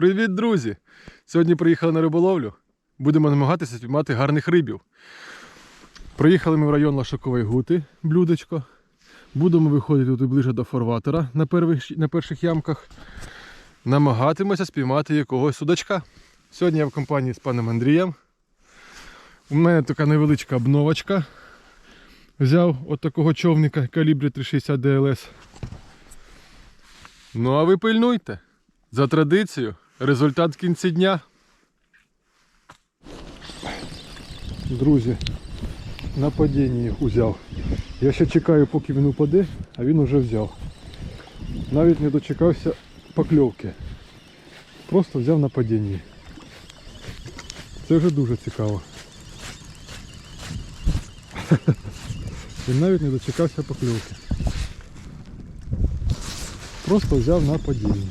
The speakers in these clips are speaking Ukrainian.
Привіт, друзі! Сьогодні приїхали на риболовлю. Будемо намагатися спіймати гарних рибів. Приїхали ми в район Лашакової гути, блюдечко. Будемо виходити тут ближче до форватера на, первих, на перших ямках. Намагатимося спіймати якогось судачка. Сьогодні я в компанії з паном Андрієм. У мене така невеличка обновочка. Взяв от такого човника калібрі 360 DLS. Ну а ви пильнуйте. За традицією, результат в кінці дня. Друзі, на падінні їх узяв. Я ще чекаю, поки він упаде, а він уже взяв. Навіть не дочекався покльовки. Просто взяв на падінні. Це вже дуже цікаво. Він навіть не дочекався покльовки. Просто взяв на падінні.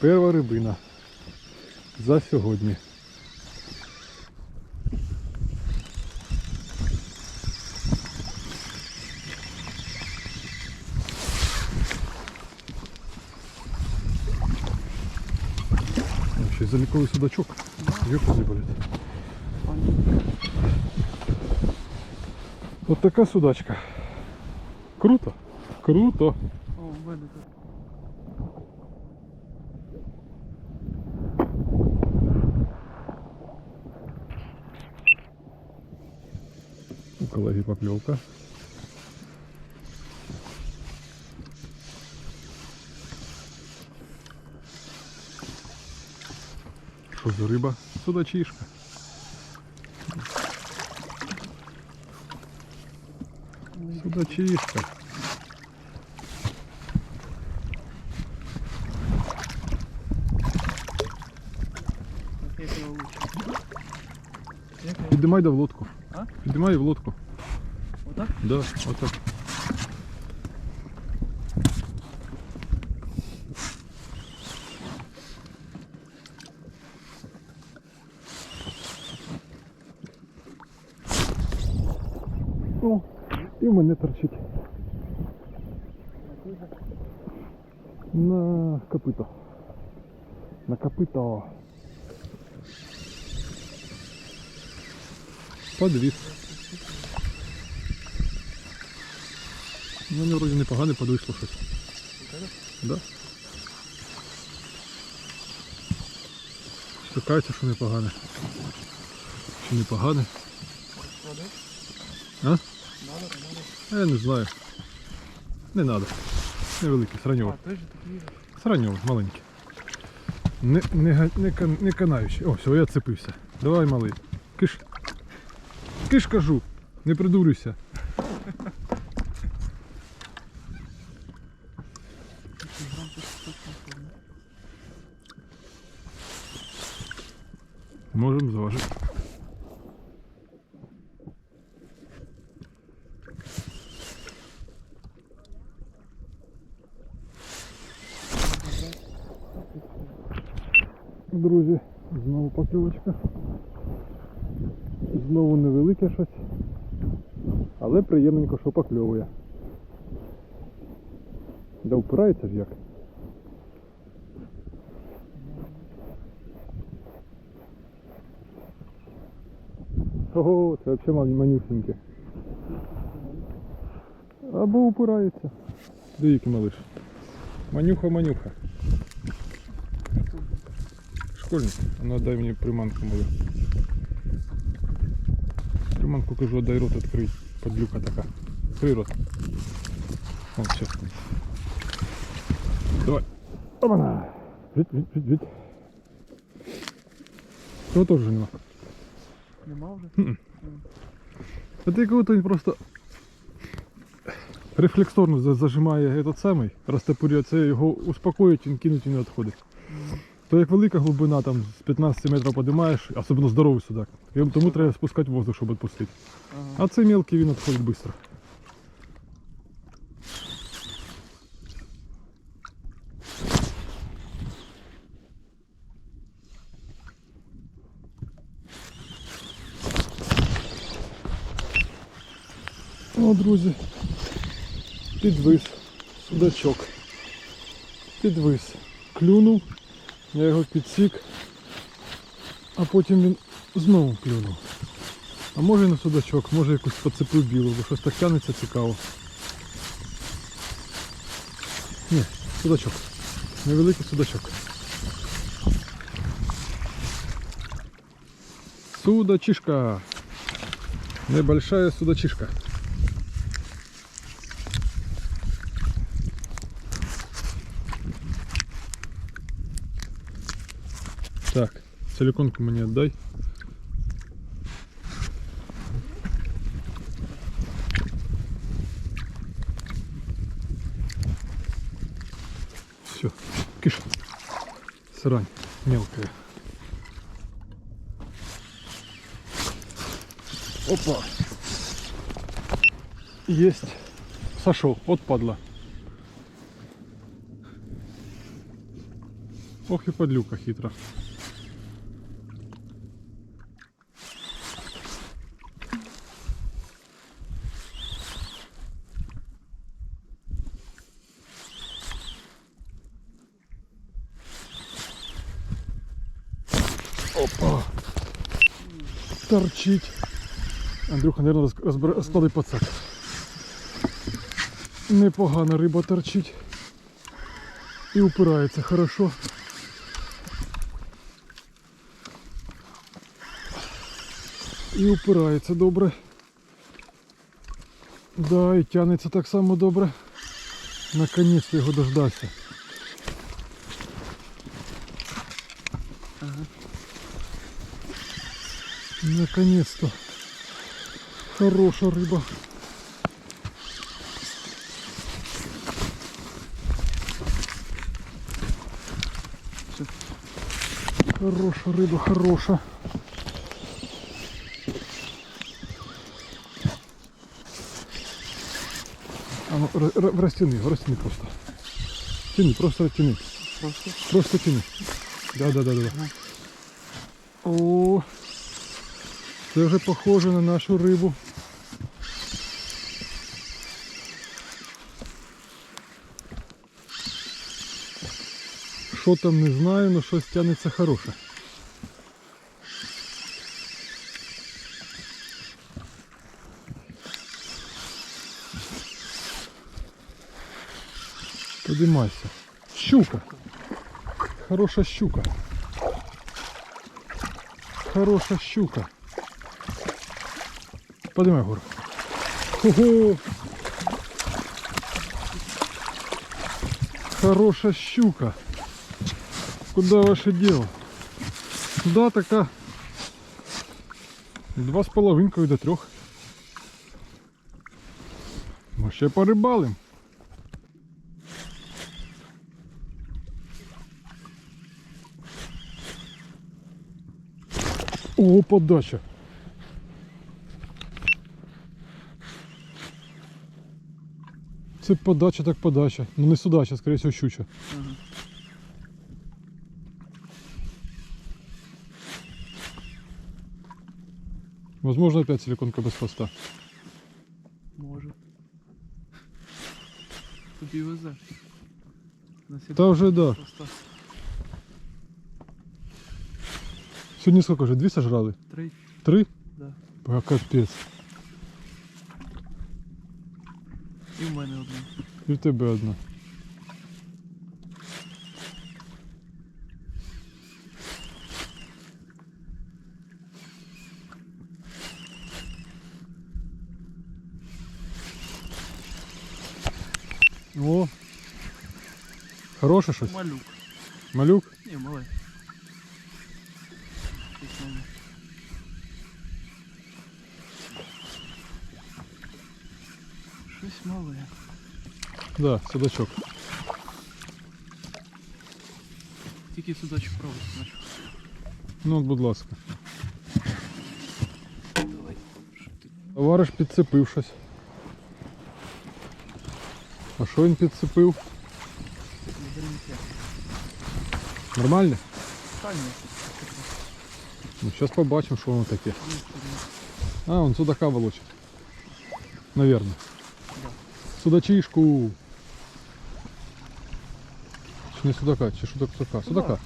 Перша рибина за сьогодні. Заліковий судачок. Його блядь. От така судачка. Круто. Круто. О, лови поклевка. Что за рыба? Судачишка. Судачишка. Піднімай до в лодку. А? Піднімай в лодку. Отак? Да, отак. О, і в мене торчить. На копито. На копито. Подвіс. Ну, вроді непогане подвисло щось. Да. Стикається, що непогане. Чи непогане? А? Надо, надо. Я не знаю. Не треба. Невеликий, сраньовий. Сраньовий, маленький. Не, не, не, не канаючий. О, все, я цепився. Давай, малий. Киш. Навпаки ж кажу, не придурюйся. Можем заважити. Друзі, знову поклювочка. Знову невелике щось. Але приємненько, що покльовує. Да впирається ж як. Ого, це взагалі манюсеньке. Або упирається. Деякі малиш. Манюха-манюха. Школьник, ну дай мені приманку мою. Приманку кажу, дай рот відкрий. Подлюка така. Открий рот. О, сейчас. Давай. Опана. Жить, жить, жить, жить. Цього теж нема. Нема вже? А ти кого-то він просто рефлексорно за- зажимає этот самий, розтопорює це, його успокоїть, він кинуть і не відходить. То як велика глибина, там з 15 метрів подимаєш, особливо здоровий судак, тому треба спускати воздух, щоб відпустити. Ага. А цей мелкий він відходить швидко. О, друзі, підвис судачок. Підвис. Клюнув, я його підсік, а потім він знову клюнув. А може на судачок, може якусь поцепив білу, бо щось так тянеться цікаво. Ні, судачок. Невеликий судачок. Судачишка. Небольшая судачишка. Так, силиконку мне отдай. Все, киш. Срань мелкая. Опа. Есть. Сошел. Вот падла. Ох и подлюка хитро. Опа. Торчить. Андрюха, розбер... розклади пацак. Непогана риба торчить. І упирається хорошо. І упирається добре. Да, і тягнеться так само добре. Наконець його дождався. Наконец-то. Хорошая рыба. Хорошая рыба, хорошая. А ну, растяни, растяни просто. Тяни, просто растяни. Просто. Просто тяни. Да, да, да, да. да. Ага. О, це вже похоже на нашу рибу. Що там не знаю, але щось тягнеться хороше. Подимайся. Щука. Хороша щука. Хороша щука. Поднимай гору. Ого! Хороша щука. Куда ваше дело? Да, така. Два з половинкою до трьох. Ми ще порибалим. О, подача. Це подача, так подача. Ну не судача, скорее всего, щуча. Ага. Возможно, опять силиконка без хвоста. Може. Тобі везе. На сім Та вже да. просто Сьогодні сколько вже? Дві сожрали? три. Три? Да. А капець. І в мене одна. І в тебе одна. О! Хороше щось? Малюк. Малюк? Ні, малий. Щось мале. Да, судачок. Тільки судачок пробуй. значить. Ну, от, будь ласка. Давай. Щоб ти Товариш підцепив щось. А що він підцепив? не беремося. Нормально? Та ні. Ну, зараз побачимо, що воно таке. Ні, це А, ні. он судака волочит. Наверное. Да. Судачишку. Чи не судака, чи судак судака? Судака.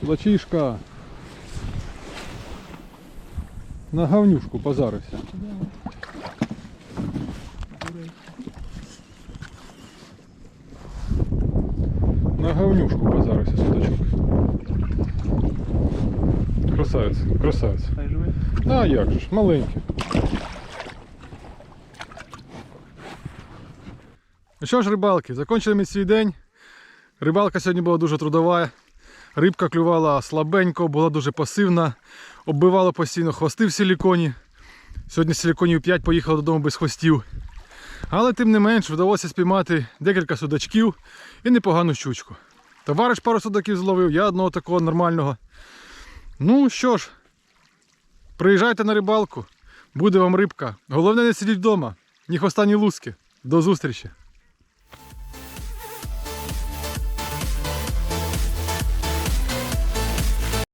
Судачишка. На говнюшку позарився. На говнюшку позарився судачок. Красавець, красавець. А як же ж, маленький. Ну що ж, рибалки, закінчили ми свій день. Рибалка сьогодні була дуже трудова. Рибка клювала слабенько, була дуже пасивна, оббивала постійно хвости в силіконі. Сьогодні силіконів 5 поїхала додому без хвостів. Але тим не менш вдалося спіймати декілька судачків і непогану щучку. Товариш пару судаків зловив, я одного такого нормального. Ну що ж, Приїжджайте на рибалку, буде вам рибка. Головне не сидіть вдома, ні хвоста, ні луски. До зустрічі!